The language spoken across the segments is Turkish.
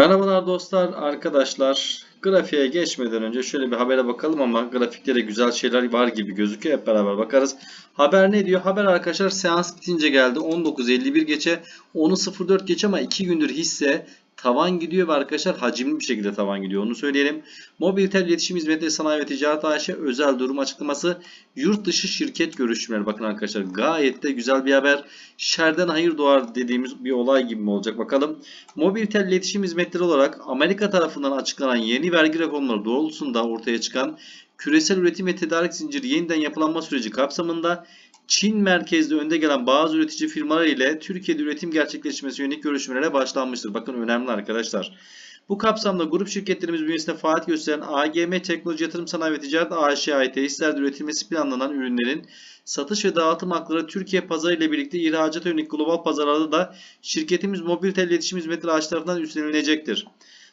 Merhabalar dostlar, arkadaşlar. Grafiğe geçmeden önce şöyle bir habere bakalım ama grafikte de güzel şeyler var gibi gözüküyor. Hep beraber bakarız. Haber ne diyor? Haber arkadaşlar seans bitince geldi. 19.51 geçe, 10.04 geç ama 2 gündür hisse tavan gidiyor ve arkadaşlar hacimli bir şekilde tavan gidiyor. Onu söyleyelim. Mobiltel İletişim Hizmetleri Sanayi ve Ticaret AŞ özel durum açıklaması yurt dışı şirket görüşmeleri. Bakın arkadaşlar gayet de güzel bir haber. Şerden hayır doğar dediğimiz bir olay gibi mi olacak bakalım. Mobiltel iletişim hizmetleri olarak Amerika tarafından açıklanan yeni vergi reformları doğrultusunda ortaya çıkan küresel üretim ve tedarik zinciri yeniden yapılanma süreci kapsamında Çin merkezli önde gelen bazı üretici firmalar ile Türkiye'de üretim gerçekleşmesi yönelik görüşmelere başlanmıştır. Bakın önemli arkadaşlar. Bu kapsamda grup şirketlerimiz bünyesinde faaliyet gösteren AGM Teknoloji Yatırım Sanayi ve Ticaret AŞ'ye ait tesislerde üretilmesi planlanan ürünlerin satış ve dağıtım hakları Türkiye pazarı ile birlikte ihracat yönelik global pazarlarda da şirketimiz Mobiltel İletişim Hizmetleri AŞ tarafından üstlenilecektir.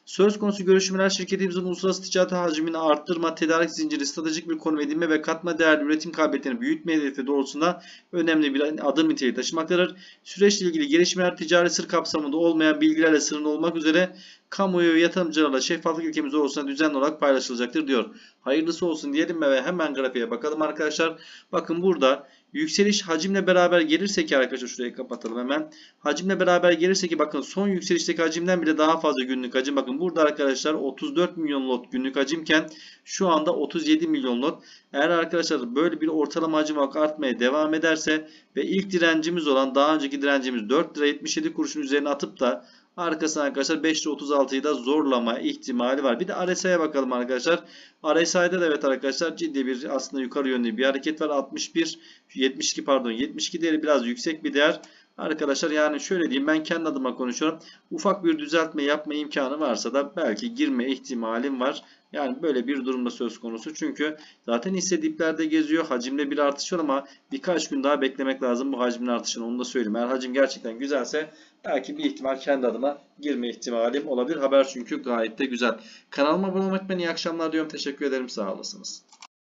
Söz konusu görüşmeler şirketimizin uluslararası ticaret hacmini arttırma, tedarik zinciri, stratejik bir konum edinme ve katma değerli üretim kabiliyetini büyütme hedefi doğrultusunda önemli bir adım niteliği taşımaktadır. Süreçle ilgili gelişmeler ticari sır kapsamında olmayan bilgilerle sınırlı olmak üzere kamuoyu ve yatırımcılarla şeffaflık ilkemiz doğrultusunda düzenli olarak paylaşılacaktır diyor. Hayırlısı olsun diyelim ve hemen grafiğe bakalım arkadaşlar. Bakın burada yükseliş hacimle beraber gelirse ki arkadaşlar şurayı kapatalım hemen. Hacimle beraber gelirse ki bakın son yükselişteki hacimden bile daha fazla günlük hacim. Bakın burada arkadaşlar 34 milyon lot günlük hacimken şu anda 37 milyon lot. Eğer arkadaşlar böyle bir ortalama hacim artmaya devam ederse ve ilk direncimiz olan daha önceki direncimiz 4 lira 77 kuruşun üzerine atıp da Arkasına arkadaşlar 5 lira 36'yı da zorlama ihtimali var. Bir de RSI'ye bakalım arkadaşlar. RSI'de de evet arkadaşlar ciddi bir aslında yukarı yönlü bir hareket var. 61, 72 pardon 72 değeri biraz yüksek bir değer. Arkadaşlar yani şöyle diyeyim ben kendi adıma konuşuyorum. Ufak bir düzeltme yapma imkanı varsa da belki girme ihtimalim var. Yani böyle bir durumda söz konusu. Çünkü zaten hisse diplerde geziyor. Hacimde bir artış var ama birkaç gün daha beklemek lazım bu hacmin artışını. Onu da söyleyeyim. Eğer hacim gerçekten güzelse belki bir ihtimal kendi adıma girme ihtimalim olabilir. Haber çünkü gayet de güzel. Kanalıma abone olmak için iyi akşamlar diyorum. Teşekkür ederim. Sağ olasınız.